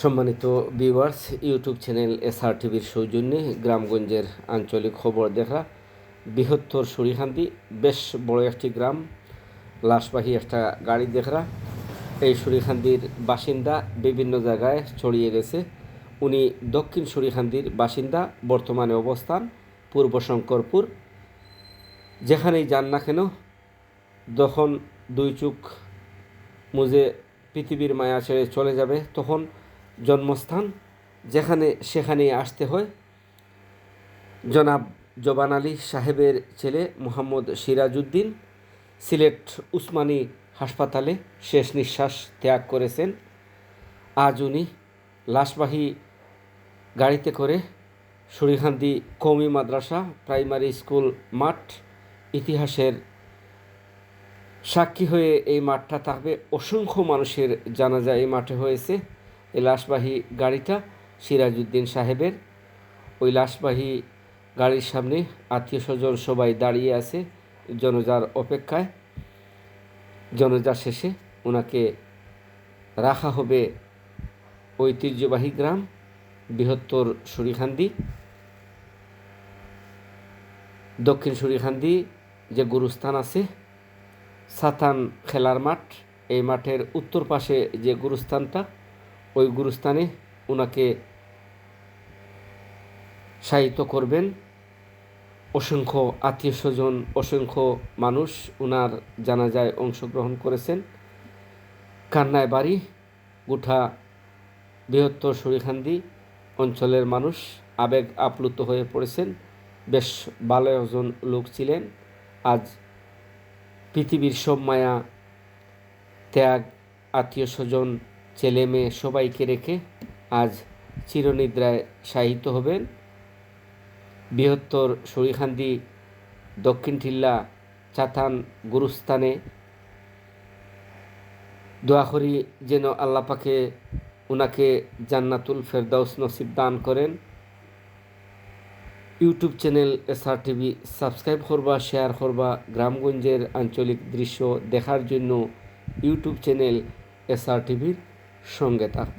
সম্মানিত viewers YouTube channel SR টিভির সৌজন্যে গ্রামগঞ্জের আঞ্চলিক খবর দেখা, বৃহত্তর সুরিখান্দি বেশ বড় একটি গ্রাম, লাশবাহী একটা গাড়ি দেখরা এই সুরিখান্দির বাসিন্দা বিভিন্ন জায়গায় ছড়িয়ে গেছে। উনি দক্ষিণ সুরিখান্দির বাসিন্দা, বর্তমানে অবস্থান পূর্ব শঙ্করপুর। যেখানেই যান না কেন, যখন দুই চোখ মুজে পৃথিবীর মায়া ছেড়ে চলে যাবে, তখন জন্মস্থান, যেখানে সেখানেই আসতে হয়। জনাব জবান আলী সাহেবের ছেলে মোহাম্মদ সিরাজউদ্দিন সিলেট উসমানী হাসপাতালে শেষ নিঃশ্বাস ত্যাগ করেছেন। আজ উনি লাশবাহী গাড়িতে করে সুরিখান্দি কৌমি মাদ্রাসা, প্রাইমারি স্কুল মাঠ ইতিহাসের সাক্ষী হয়ে এই মাঠটা থাকবে। অসংখ্য মানুষের জানাজা এই মাঠে হয়েছে। এই লাশবাহী গাড়িটা সিরাজউদ্দিন সাহেবের। ওই লাশবাহী গাড়ির সামনে আত্মীয় স্বজন সবাই দাঁড়িয়ে আছে জনজার অপেক্ষায়। জনজা শেষে ওনাকে রাখা হবে ঐতিহ্যবাহী গ্রাম বৃহত্তর সুরিখান্দি। দক্ষিণ সুরিখান্দি যে গুরুস্থান আছে সাতান খেলার মাঠ, এই মাঠের উত্তর পাশে যে গুরুস্থানটা ওই গুরুস্থানে ওনাকে সাহিত্য করবেন। অসংখ্য আত্মীয় স্বজন, অসংখ্য মানুষ ওনার জানাজায় অংশগ্রহণ করেছেন। কান্নায় বাড়ি, গোঠা বৃহত্তর সুরিখান্দি অঞ্চলের মানুষ আবেগ আপ্লুত হয়ে পড়েছেন। বেশ ভালো লোক ছিলেন। আজ পৃথিবীর সব মায়া, ত্যাগ, আত্মীয় স্বজন ছেলে মেয়ে সবাইকে রেখে আজ চিরনিদ্রায় সাহিত্য হবেন। বৃহত্তর সরিখান্দি দক্ষিণ টিল্লা চাথান গুরুস্থানে দোয়া করি যেন আল্লাপাকে ওনাকে জান্নাতুল ফেরদাউস নসিব দান করেন। YouTube channel SR TV subscribe করবা, শেয়ার করবা, গ্রামগঞ্জের আঞ্চলিক দৃশ্য দেখার জন্য ইউটিউব চ্যানেল এসআর টিভির সঙ্গে থাকবা।